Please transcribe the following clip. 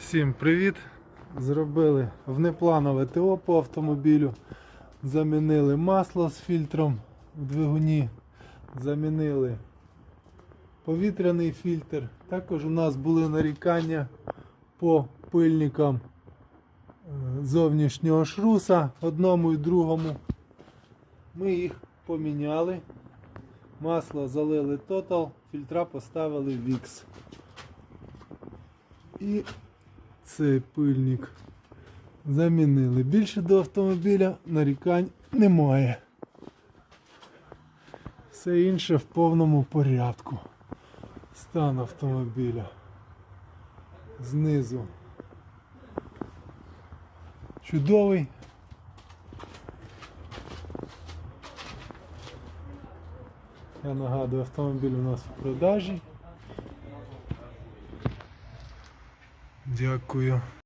Всім привіт! Зробили внепланове ТО по автомобілю. Замінили масло з фільтром в двигуні. Замінили повітряний фільтр. Також у нас були нарікання по пильникам е, зовнішнього шруса одному і другому. Ми їх поміняли. Масло залили Total, фільтра поставили VIX. І цей пильник замінили. Більше до автомобіля нарікань немає. Все інше в повному порядку. Стан автомобіля. Знизу. Чудовий. Я нагадую, автомобіль у нас в продажі. Дякую.